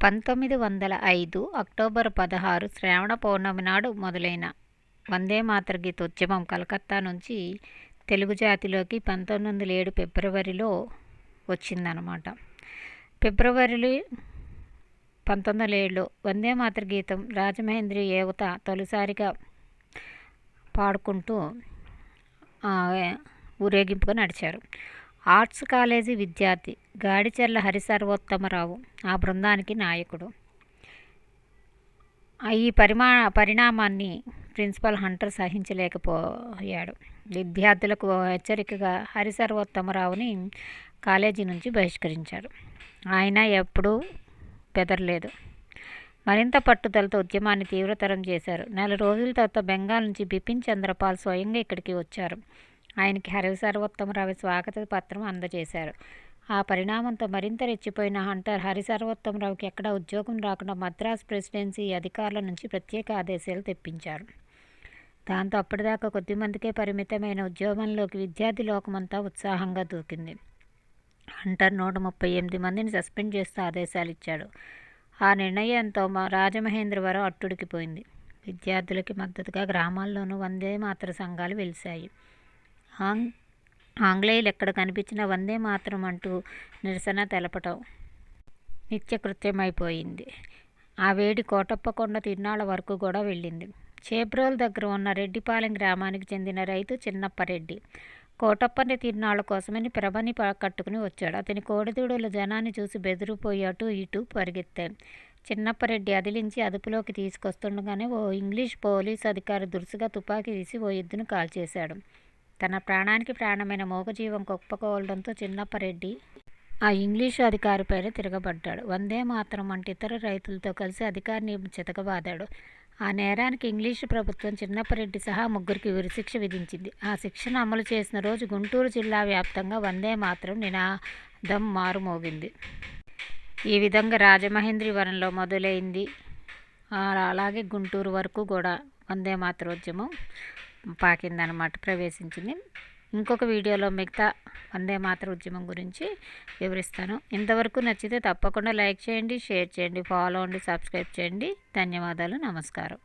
పంతొమ్మిది వందల ఐదు అక్టోబర్ పదహారు శ్రావణ పౌర్ణమి నాడు మొదలైన వందే మాతర గీతోద్యమం కలకత్తా నుంచి తెలుగు జాతిలోకి పంతొమ్మిది వందల ఏడు ఫిబ్రవరిలో వచ్చిందనమాట ఫిబ్రవరిలో పంతొమ్మిది వందల ఏడులో వందే మాతర గీతం రాజమహేంద్రి యువత తొలిసారిగా పాడుకుంటూ ఊరేగింపుగా నడిచారు. ఆర్ట్స్ కాలేజీ విద్యార్థి గాడిచెర్ల హరిసర్వోత్తమరావు ఆ బృందానికి నాయకుడు. ఈ పరిమా పరిణామాన్ని ప్రిన్సిపల్ హంటర్ సహించలేకపోయాడు. విద్యార్థులకు హెచ్చరికగా హరిసర్వోత్తమరావుని కాలేజీ నుంచి బహిష్కరించాడు. ఆయన ఎప్పుడూ బెదరలేదు. మరింత పట్టుదలతో ఉద్యమాన్ని తీవ్రతరం చేశారు. నెల రోజుల తర్వాత బెంగాల్ నుంచి బిపిన్ చంద్రపాల్ స్వయంగా ఇక్కడికి వచ్చారు. ఆయనకి హరిసర్వోత్తమరావు స్వాగత పత్రం అందజేశారు. ఆ పరిణామంతో మరింత రెచ్చిపోయిన హంటర్ హరిసర్వోత్తమరావుకి ఎక్కడ ఉద్యోగం రాకుండా మద్రాస్ ప్రెసిడెన్సీ అధికారుల నుంచి ప్రత్యేక ఆదేశాలు తెప్పించారు. దాంతో అప్పటిదాకా కొద్దిమందికే పరిమితమైన ఉద్యోగంలోకి విద్యార్థి లోకమంతా ఉత్సాహంగా దూకింది. హంటర్ నూట ముప్పై ఎనిమిది మందిని సస్పెండ్ చేస్తూ ఆదేశాలు ఇచ్చాడు. ఆ నిర్ణయంతో మా రాజమహేంద్రవరం అట్టుడికిపోయింది విద్యార్థులకి మద్దతుగా గ్రామాల్లోనూ వందే మాత్ర సంఘాలు వెలిశాయి. ఆంగ్ ఆంగ్లేయులు ఎక్కడ కనిపించినా వందే మాత్రం అంటూ నిరసన తెలపటం నిత్యకృత్యమైపోయింది. ఆ వేడి కోటప్పకొండ తిరునాళ్ళ వరకు కూడా వెళ్ళింది. చేబ్రోల్ దగ్గర ఉన్న రెడ్డిపాలెం గ్రామానికి చెందిన రైతు చిన్నప్పరెడ్డి కోటప్పని తిరునాళ్ళ కోసమని ప్రభని కట్టుకుని వచ్చాడు. అతని కోడిదూడలు జనాన్ని చూసి బెదిరిపోయి అటు ఇటు పరిగెత్తాయి చిన్నప్పరెడ్డి అదిలించి అదుపులోకి తీసుకొస్తుండగానే ఓ ఇంగ్లీష్ పోలీస్ అధికారి దురుసుగా తుపాకీ తీసి ఓ ఎద్దును కాల్చేశాడు. తన ప్రాణానికి ప్రాణమైన మూగజీవం కుప్పకోవడంతో చిన్నప్పరెడ్డి ఆ ఇంగ్లీషు అధికారిపైన తిరగబడ్డాడు. వందే మాత్రం వంటి ఇతర రైతులతో కలిసి అధికారిని చితకబాదాడు. ఆ నేరానికి ఇంగ్లీషు ప్రభుత్వం చిన్నప్పరెడ్డి సహా ముగ్గురికి ఉరిశిక్ష విధించింది. ఆ శిక్షను అమలు చేసిన రోజు గుంటూరు జిల్లా వ్యాప్తంగా వందే మాత్రం నినాదం మారుమోగింది. ఈ విధంగా రాజమహేంద్రివరంలో మొదలైంది. అలాగే గుంటూరు వరకు కూడా వందే మాతరోద్యమం పాకిందనమాట ప్రవేశించింది. ఇంకొక వీడియోలో మిగతా వందే మాతర ఉద్యమం గురించి వివరిస్తాను. ఇంతవరకు నచ్చితే తప్పకుండా లైక్ చేయండి షేర్ చేయండి ఫాలో అండి సబ్స్క్రైబ్ చేయండి. ధన్యవాదాలు నమస్కారం.